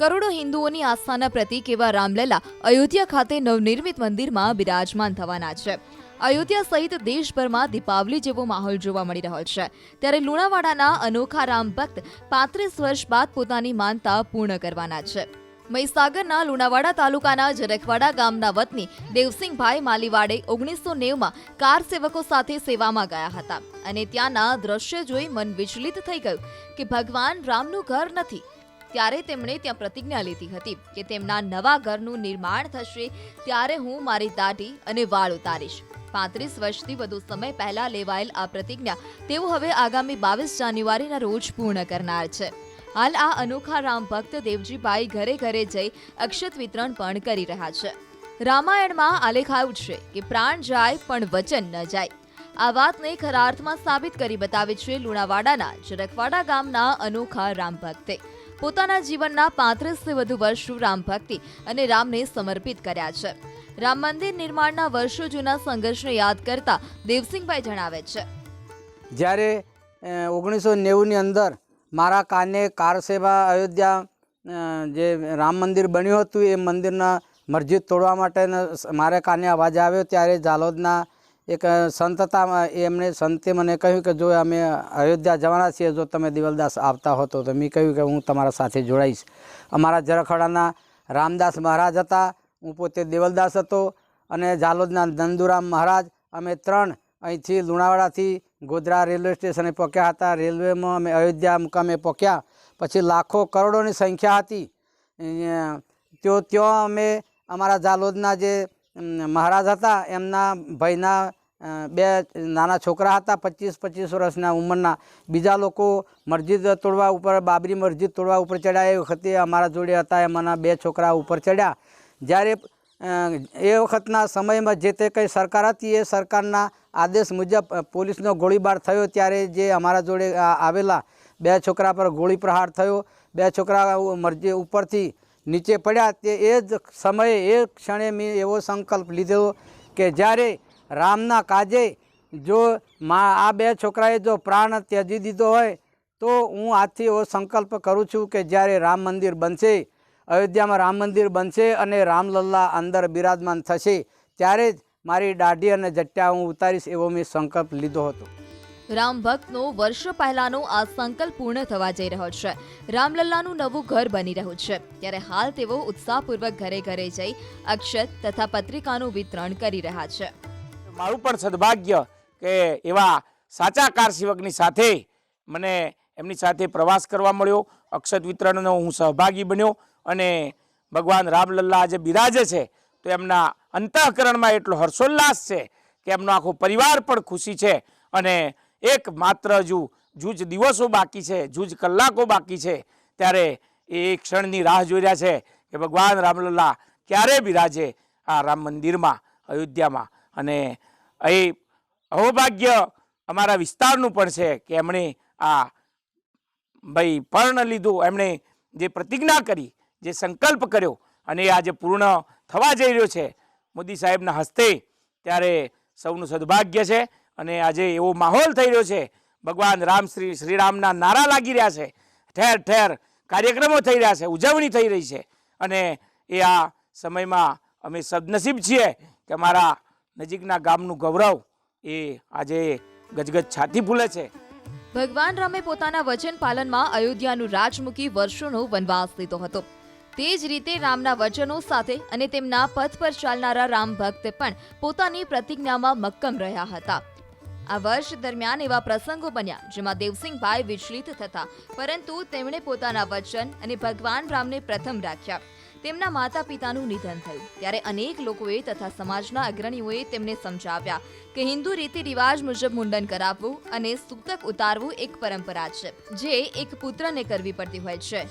કરોડો હિન્દુઓની આસ્થાના પ્રતીક એવા રામલલા અયોધ્યા ખાતે નવનિર્મિત મંદિરમાં બિરાજમાન થવાના છે. અયોધ્યા સહિત દેશભરમાં દીપાવલી જેવો માહોલ જોવા મળી રહ્યો છે. ત્યારે લુણાવાડાના અનોખા રામ ભક્ત પાંત્રીસ વર્ષ બાદ પોતાની માનતા પૂર્ણ કરવાના છે. મહીસાગરના લુણાવાડા તાલુકાના જરખવાડા ગામના વતની દેવસિંહભાઈ માલીવાડે ઓગણીસો નેવમાં કાર સેવકો સાથે સેવામાં ગયા હતા. અને ત્યાંના દ્રશ્ય જોઈ મન વિચલિત થઈ ગયું કે ભગવાન રામનું ઘર નથી ત્યારે તેમણે ત્યાં પ્રતિજ્ઞા લીધી હતી કે તેમના નવા ઘરનું નિર્માણ થશે ત્યારે હું મારી દાઢી અને વાળ ઉતારીશ. પાંત્રીસ વર્ષથી વધુ સમય પહેલા લેવાયેલ આ પ્રતિજ્ઞા તેઓ હવે આગામી બાવીસ જાન્યુઆરીના રોજ પૂર્ણ કરનાર છે. હાલ આ અનોખા રામ ભક્ત દેવજીભાઈ ઘરે ઘરે જઈ અક્ષત વિતરણ પણ કરી રહ્યા છે. રામાયણમાં આલેખાયું છે કે પ્રાણ જાય પણ વચન ન જાય. આ વાતને ખરા અર્થમાં સાબિત કરી બતાવે છે લુણાવાડાના જરખવાડા ગામના અનોખા રામ ભક્તે. પોતાના જીવનના પાંત્રીસથી વધુ વર્ષ રામ ભક્તિ અને રામને સમર્પિત કર્યા છે. રામ મંદિર નિર્માણના વર્ષો જૂના સંઘર્ષને યાદ કરતા દેવસિંહભાઈ જણાવે છે. જ્યારે ઓગણીસો નેવુંની અંદર મારા કાને કાર સેવા અયોધ્યા જે રામ મંદિર બન્યું હતું એ મંદિરના મસ્જિદ તોડવા માટે મારે કાને અવાજ આવ્યો ત્યારે ઝાલોદના એક સંત હતા એમણે સંતે મને કહ્યું કે જો અમે અયોધ્યા જવાના છીએ, જો તમે દિવલદાસ આવતા હો તો મેં કહ્યું કે હું તમારા સાથે જોડાઈશ. અમારા જરખડાના રામદાસ મહારાજ હતા, હું પોતે દેવલદાસ હતો અને ઝાલોદના નંદુરામ મહારાજ, અમે ત્રણ અહીંથી લુણાવાડાથી ગોધરા રેલવે સ્ટેશને પહોંચ્યા હતા. રેલવેમાં અમે અયોધ્યા મુકામે પહોંચ્યા પછી લાખો કરોડોની સંખ્યા હતી. તો ત્યાં અમે અમારા ઝાલોદના જે મહારાજ હતા, એમના ભાઈના બે નાના છોકરા હતા, પચીસ પચીસ વર્ષના ઉંમરના. બીજા લોકો મસ્જિદ તોડવા ઉપર, બાબરી મસ્જિદ તોડવા ઉપર ચડ્યા એ વખતે અમારા જોડે હતા, એમાંના બે છોકરા ઉપર ચડ્યા જ્યારે એ વખતના સમયમાં જે તે કંઈ સરકાર હતી, એ સરકારના આદેશ મુજબ પોલીસનો ગોળીબાર થયો. ત્યારે જે અમારા જોડે આવેલા બે છોકરા પર ગોળી પ્રહાર થયો. બે છોકરા મરજી ઉપરથી નીચે પડ્યા. તે એ જ સમયે, એ ક્ષણે મેં એવો સંકલ્પ લીધો કે જ્યારે રામના કાજે જો મા આ બે છોકરાએ જો પ્રાણ ત્યજી દીધો હોય, તો હું આજથી એવો સંકલ્પ કરું છું કે જ્યારે રામ મંદિર બનશે, અયોધ્યામાં રામ મંદિર બનશે અને રામલલ્લા અંદર બિરાજમાન થશે, ત્યારે જ મારી દાઢી અને જટ્ટા હું ઉતારીશ એવો મેં સંકલ્પ લીધો હતો. રામ ભક્તનો વર્ષો પહેલાનો આ સંકલ્પ પૂર્ણ થવા જઈ રહ્યો છે. રામલલ્લાનું નવું ઘર બની રહ્યું છે. ત્યારે હાલ તેઓ ઉત્સાહપૂર્વક ઘરે ઘરે જઈ અક્ષત તથા પત્રિકાનું વિતરણ કરી રહ્યા છે. મારું પણ સદભાગ્ય કે એવા સાચા કાર સેવકની સાથે મને એમની સાથે પ્રવાસ કરવા મળ્યો. અક્ષત વિતરણનો હું સહભાગી બન્યો અને ભગવાન રામલલ્લા આજે બિરાજે છે તો એમના અંતઃકરણમાં એટલો હર્ષોલ્લાસ છે કે એમનો આખો પરિવાર પણ ખુશી છે અને એક માત્ર હજુ જૂજ દિવસો બાકી છે, જૂજ કલાકો બાકી છે. ત્યારે એ ક્ષણની રાહ જોઈ રહ્યા છે કે ભગવાન રામલલ્લા ક્યારે બિરાજે આ રામ મંદિરમાં, અયોધ્યામાં અને એ અહોભાગ્ય અમારા વિસ્તારનું પણ છે કે એમણે આ ભાઈ પર્ણ લીધું, એમણે જે પ્રતિજ્ઞા કરી, જે સંકલ્પ કર્યો અને એ આજે પૂર્ણ થવા જઈ રહ્યો છે. મોદી સાહેબના હસ્તે ત્યારે સૌનું સદભાગ્ય છે અને આજે એવો માહોલ થઈ રહ્યો છે. ભગવાન રામ શ્રી શ્રીરામના નારા લાગી રહ્યા છે. ઠેર ઠેર કાર્યક્રમો થઈ રહ્યા છે, ઉજવણી થઈ રહી છે અને એ આ સમયમાં અમે સદનસીબ છીએ કે અમારા નજીકના ગામનું ગૌરવ એ આજે ગજગજ છાતી ફૂલે છે. ભગવાન રામે પોતાના વચન પાલનમાં અયોધ્યાનું રાજમુખી વર્ષોનો વનવાસ લીધો હતો. તે જ રીતે રામના વચનો સાથે અને તેમના પથ પર ચાલનારા રામ ભક્ત પણ પોતાની પ્રતિજ્ઞામાં મક્કમ રહ્યા હતા. આ વર્ષ દરમિયાન એવા પ્રસંગો બન્યા જેમાં દેવસિંહભાઈ વિચલિત થતા, પરંતુ તેમણે પોતાના વચન અને ભગવાન રામને પ્રથમ રાખ્યા. તેમના માતા પિતાનું નિધન થયું. ત્યારે અનેક લોકોએ તથા સમાજના અગ્રણીઓએ તેમને સમજાવ્યા કે હિન્દુ રીતિ રિવાજ મુજબ મુંડન કરાવવું અને સૂતક ઉતારવું એક પરંપરા છે, જે એક પુત્રને કરવી પડતી હોય છે.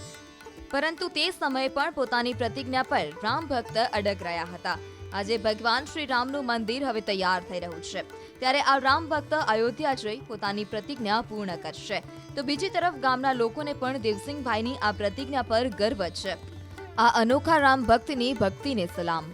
પરંતુ તે સમયે પણ પોતાની પ્રતિજ્ઞા પર રામ ભક્ત અડગ રહ્યા હતા. આજે ભગવાન શ્રી રામનું મંદિર હવે તૈયાર થઈ રહ્યું છે. ત્યારે આ રામ ભક્ત અયોધ્યા જઈ પોતાની પ્રતિજ્ઞા પૂર્ણ કરશે. તો બીજી તરફ ગામના લોકોને પણ દેવસિંહભાઈની આ પ્રતિજ્ઞા પર ગર્વ છે. આ અનોખા રામ ભક્તની ભક્તિને સલામ.